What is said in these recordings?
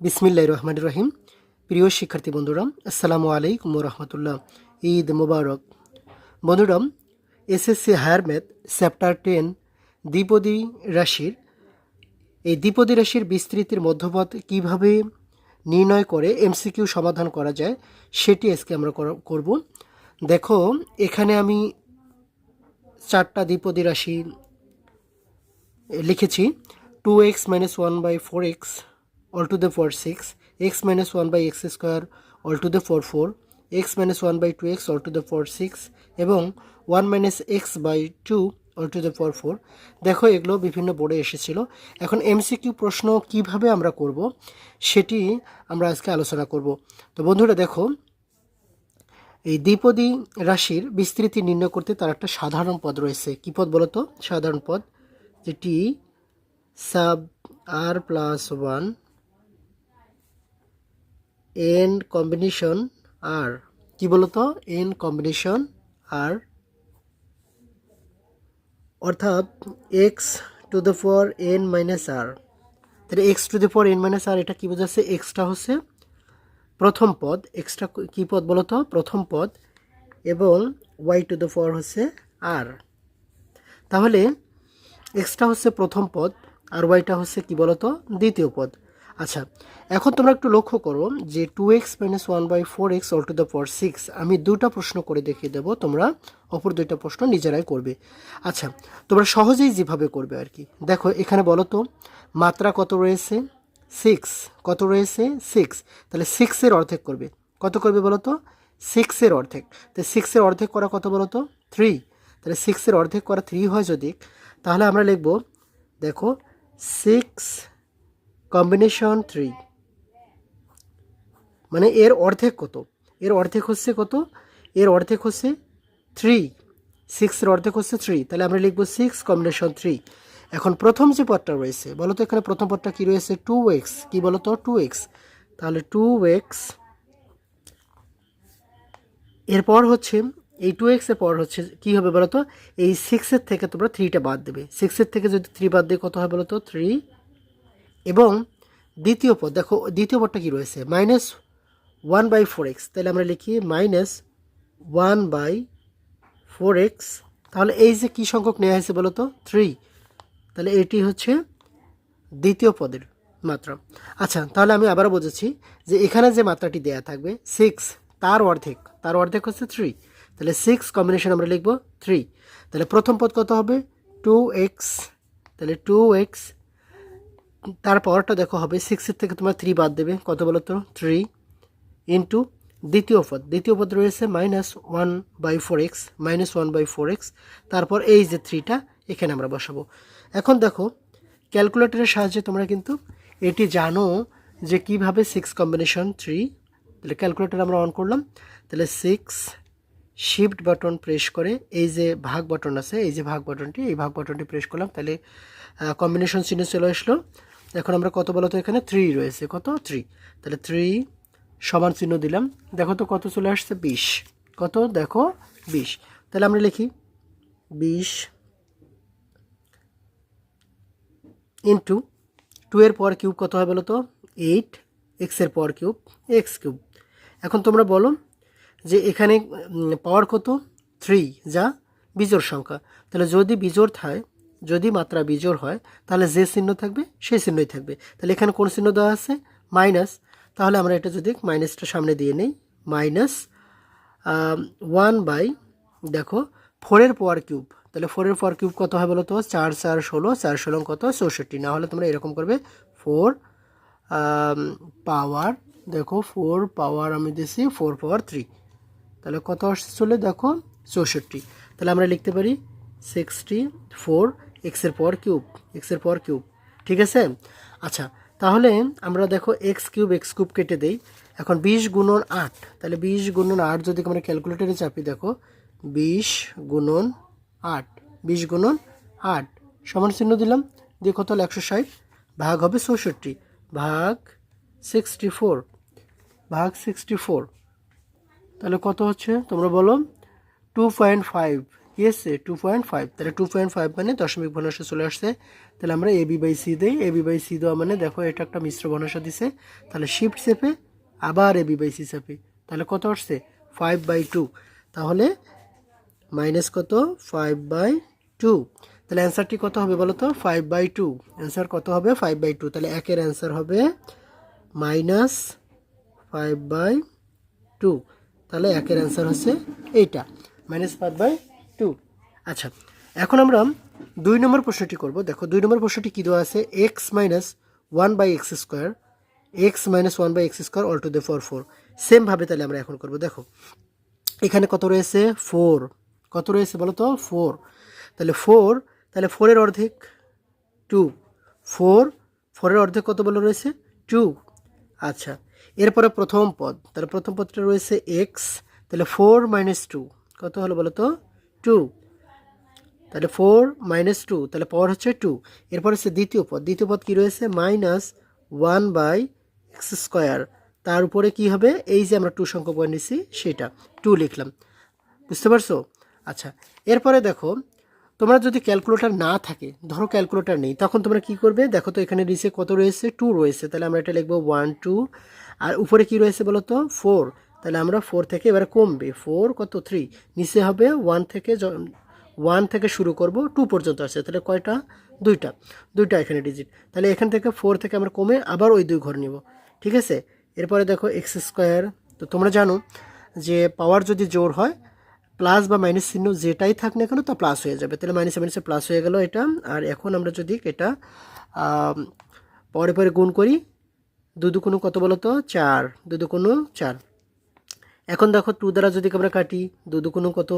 বিসমিল্লাহ রহমান রহিম। প্রিয় শিক্ষার্থী বন্ধুরা, আসসালামু আলাইকুম রহমতুল্লাহ। ঈদ মুবারক। বন্ধুরা, SSC higher math chapter ten দ্বিপদী রাশির, এই দ্বিপদী রাশির বিস্তৃতির মধ্যপথ কীভাবে নির্ণয় করে এমসিকিউ সমাধান করা যায়, সেটি আজকে আমরা করা- করব। দেখো, এখানে আমি চারটা দ্বিপদী রাশি লিখেছি। Two x minus one by four x to the four six x minus one by x square all to the four four x minus one by two x all to the four six এবং one minus x by two all to the four four দেখো, এগুলো বিভিন্ন বোর্ডে এসেছিল। এখন MCQ প্রশ্ন কীভাবে আমরা করব, সেটি আমরা আজকে আলোচনা করব। তো বন্ধুরা, দেখো, এই দ্বিপদী রাশির বিস্তৃতি নির্ণয় করতে তার একটা সাধারণ পদ রয়েছে। কী পদ বলো তো? সাধারণ পদ, যেটি sub r plus one n combination r কি বলতো? এন কম্বিনেশন আর অর্থাৎ x to the four n minus r তাহলে x to the four n minus r এটা কি বোঝাচ্ছে? এক্সটা হচ্ছে প্রথম পদ। এক্সট্রা কী পদ বলতো? প্রথম পদ। এবং ওয়াই টু দ্য ফোর হচ্ছে আর তাহলে এক্সটা হচ্ছে প্রথম পদ আর ওয়াইটা হচ্ছে কি বলতো? দ্বিতীয় পদ। আচ্ছা এখন তোমরা একটু লক্ষ্য করো যে two x minus one by four x all to the power six আমি দুটা প্রশ্ন করে দেখিয়ে দেবো, তোমরা অপর দুইটা প্রশ্ন নিজেরাই করবে। আচ্ছা তোমরা সহজেই যেভাবে করবে আর কি। দেখো, এখানে বলো তো, মাত্রা কত রয়েছে? সিক্স কত রয়েছে? সিক্স তাহলে সিক্সের অর্ধেক করবে। কত করবে বলো তো? সিক্সের অর্ধেক। তো সিক্সের অর্ধেক করা কত বলো তো? থ্রি তাহলে সিক্সের অর্ধেক করা থ্রি হয় যদি, তাহলে আমরা লিখব, দেখো সিক্স কম্বিনেশন থ্রি মানে এর অর্ধেক কত? এর অর্ধেক হচ্ছে কত? এর অর্ধেক হচ্ছে থ্রি সিক্সের অর্ধেক হচ্ছে থ্রি তাহলে আমরা লিখব সিক্স কম্বিনেশন থ্রি এখন প্রথম যে পদটা রয়েছে বলো তো এখানে প্রথম পদটা কী রয়েছে? টু এক্স কী বলো তো টু এক্স তাহলে টু এক্স এরপর হচ্ছে, এই টু এক্সের পর হচ্ছে কী হবে বলো তো এই সিক্সের থেকে তোমরা থ্রিটা বাদ দেবে। সিক্সের থেকে যদি থ্রি বাদ দিয়ে কত হয় বলো তো থ্রি এবং দ্বিতীয় পদ, দেখো, দ্বিতীয় পদটা কী রয়েছে? Minus one by four x তাহলে আমরা লিখি minus one by four x তাহলে এই যে কী সংখ্যক নেওয়া হয়েছে বলো তো? থ্রি তাহলে এটি হচ্ছে দ্বিতীয় পদের মাত্রা। আচ্ছা তাহলে আমি আবারও বুঝেছি যে এখানে যে মাত্রাটি দেয়া থাকবে সিক্স তার অর্ধেক তার অর্ধেক হচ্ছে থ্রি তাহলে সিক্স কম্বিনেশন আমরা লিখব থ্রি তাহলে প্রথম পদ কত হবে? টু এক্স তাহলে টু এক্স তারপরটা দেখো হবে সিক্সের থেকে তোমার থ্রি বাদ দেবে। কত বলো তো? থ্রি ইন্টু দ্বিতীয় পদ। দ্বিতীয় পদ রয়েছে minus one by four x minus one by four x তারপর এই যে থ্রিটা এখানে আমরা বসাবো। এখন দেখো ক্যালকুলেটরের সাহায্যে তোমরা কিন্তু এটি জানো যে কীভাবে সিক্স কম্বিনেশন থ্রি তাহলে ক্যালকুলেটর আমরা অন করলাম। তাহলে সিক্স শিফট বাটন প্রেস করে এই যে ভাগ বাটন আছে, এই যে ভাগ বাটনটি এই ভাগ বাটনটি প্রেস করলাম। তাহলে কম্বিনেশন চিহ্ন চলে আসলো। এখন আমরা কত বলতো এখানে? থ্রি রয়েছে। কত? থ্রি তাহলে থ্রি সমান চিহ্ন দিলাম। দেখো তো কত চলে আসছে? বিশ। কত? দেখো, বিশ। তাহলে আমরা লিখি, বিশ ইন্টু টু এর পর কিউব কত হয় বলো তো? এইট এক্সের পর কিউব এক্স কিউব। এখন তোমরা বলো যে এখানে পাওয়ার কত? থ্রি যা বিজোর সংখ্যা। তাহলে যদি বিজোর থাকে যদি মাত্রা বিজোড় হয়, তাহলে যে চিহ্ন থাকবে, সেই চিহ্নই থাকবে। তাহলে এখানে কোন চিহ্ন দেওয়া আছে? মাইনাস। তাহলে আমরা এটা যদি মাইনাসটা সামনে দিয়ে নেই, মাইনাস ওয়ান বাই, দেখো ফোরের পাওয়ার কিউব। তাহলে ফোরের পাওয়ার কিউব কত হয় বলো তো চার চার, ষোলো চার, ষোলো, কত? চৌষট্টি। না হলে তোমরা এরকম করবে, ফোর পাওয়ার, দেখো, ফোর পাওয়ার আমি দিয়েছি ফোর পাওয়ার থ্রি। তাহলে কত আসছে চলে? দেখো, চৌষট্টি। তাহলে আমরা লিখতে পারি, সিক্সটি ফোর এক্সের পর কিউব এক্সের পর কিউব। ঠিক আছে? আচ্ছা তাহলে আমরা দেখো এক্স কিউব এক্স কিউব কেটে দেই। এখন বিশ গুণন আট, তাহলে বিশ গুণন আট যদি আমরা ক্যালকুলেটারে চাপি, দেখো, বিশ গুণন আট, বিশ গুণন আট, সমান চিহ্ন দিলাম, দিয়ে কত হলো? একশো ষাট, ভাগ হবে চৌষট্টি, ভাগ সিক্সটি ফোর ভাগ সিক্সটি ফোর তাহলে কত হচ্ছে? তোমরা বলো টু পয়েন্ট ফাইভ এসছে টু পয়েন্ট ফাইভ তাহলে টু পয়েন্ট ফাইভ মানে দশমিক ভগ্নাংশ চলে আসছে। তাহলে আমরা এ বি বাই সি দিই। এ বি বাই সি দেওয়া মানে দেখো, এটা একটা মিশ্র ভগ্নাংশ দিছে। তাহলে শিফট চেপে আবার এ বি বাই সি চেপে। তাহলে কত আসছে? ফাইভ বাই টু তাহলে মাইনাস কত? ফাইভ বাই টু তাহলে অ্যান্সারটি কত হবে বলো তো ফাইভ বাই টু অ্যান্সার কত হবে? ফাইভ বাই টু তাহলে একের অ্যান্সার হবে মাইনাস ফাইভ বাই টু তাহলে একের অ্যান্সার হচ্ছে এইটা। Minus five by two. আচ্ছা এখন আমরা দুই নম্বর প্রশ্নটি করব। দেখো, দুই নম্বর প্রশ্নটি কী দেওয়া আছে? X minus one by x square x minus one by x square all to the four four সেমভাবে তাহলে আমরা এখন করব। দেখো, এখানে কত রয়েছে? ফোর কত রয়েছে বলো তো? ফোর তাহলে ফোর তাহলে ফোরের অর্ধেক টু ফোর ফোরের অর্ধেক কত বলে রয়েছে? টু আচ্ছা এরপরে প্রথম পদ। তাহলে প্রথম পদটা রয়েছে এক্স তাহলে ফোর মাইনাস টু কত হলো বলো তো? টু তাহলে ফোর মাইনাস টু তাহলে পাওয়ার হচ্ছে টু এরপর হচ্ছে দ্বিতীয় পদ দ্বিতীয় পদ কী রয়েছে? Minus one by x square তার উপরে কী হবে? এই যে আমরা টু সংখ্যক বয় নিছি সেটা টু লিখলাম, বুঝতে পারছ? আচ্ছা এরপরে দেখো, তোমরা যদি ক্যালকুলেটার না থাকে, ধরো ক্যালকুলেটার নেই, তখন তোমরা কি করবে? দেখো তো এখানে নিচে কত রয়েছে? টু রয়েছে, তাহলে আমরা এটা লিখব ওয়ান টু আর উপরে কি রয়েছে বলো তো? ফোর তাহলে আমরা ফোর থেকে এবারে কমবে। ফোর কত? থ্রি নিচে হবে ওয়ান থেকে ওয়ান থেকে শুরু করব টু পর্যন্ত আছে। তাহলে কয়টা? দুইটা। দুইটা এখানে ডিজিট তাহলে এখান থেকে ফোর থেকে আমরা কমে আবার ওই দুই ঘর নিব। ঠিক আছে? এরপরে দেখো এক্স স্কোয়ার তো তোমরা জানো যে পাওয়ার যদি জোর হয় প্লাস বা মাইনাস চিহ্ন যেটাই থাক না কেন তা প্লাস হয়ে যাবে। তাহলে মাইনাসে মাইনাসে প্লাস হয়ে গেল এটা। আর এখন আমরা যদি এটা পরে পরে গুণ করি দু কোনো কত বলো তো চার। দু কোনো চার। এখন দেখো টু দ্বারা যদি আমরা কাটি দু দুকোনো কত?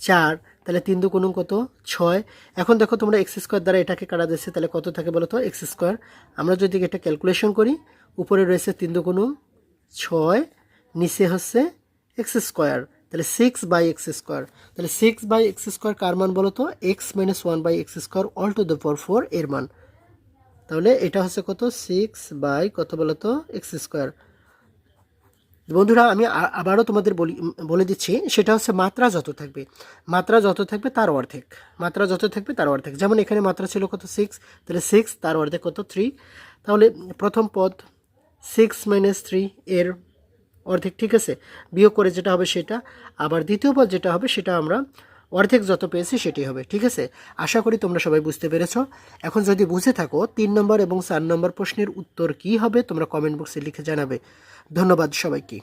চার, তাহলে তিন দুকোনো কত? ছয়। এখন দেখো তোমরা এক্স স্কোয়ার দ্বারা এটাকে কাটা দিচ্ছে তাহলে কত থাকে বলো তো? এক্স স্কোয়ার আমরা যদি এটা ক্যালকুলেশন করি, উপরে রয়েছে তিন দুকোনো ছয়, নিচে হচ্ছে এক্স স্কোয়ার তাহলে সিক্স বাই এক্স স্কোয়ার তাহলে সিক্স বাই এক্স স্কোয়ার কার মান বলো তো? X minus one by x square all to the power four এর মান। তাহলে এটা হচ্ছে কত? সিক্স বাই কত বলো তো? এক্স স্কোয়ার বন্ধুরা, আমি আবারও তোমাদের বলি বলে দিচ্ছি, সেটা হচ্ছে মাত্রা যত থাকবে। মাত্রা যত থাকবে, তার অর্ধেক। মাত্রা যত থাকবে, তার অর্ধেক। যেমন এখানে মাত্রা ছিল কত? সিক্স তাহলে সিক্স তার অর্ধেক কত? থ্রি তাহলে প্রথম পদ সিক্স মাইনাস থ্রি এর অর্ধেক, ঠিক আছে? বিয়োগ করে যেটা হবে সেটা। আবার দ্বিতীয় পদ যেটা হবে, সেটা আমরা অর্ধেক যত পেয়েছি সেটি হবে, ঠিক আছে? আশা করি তোমরা সবাই বুঝতে পেরেছ। এখন যদি বুঝে থাকো, তিন নম্বর এবং চার নম্বর প্রশ্নের উত্তর কি হবে, তোমরা কমেন্ট বক্সে লিখে জানাবে। ধন্যবাদ সবাইকে।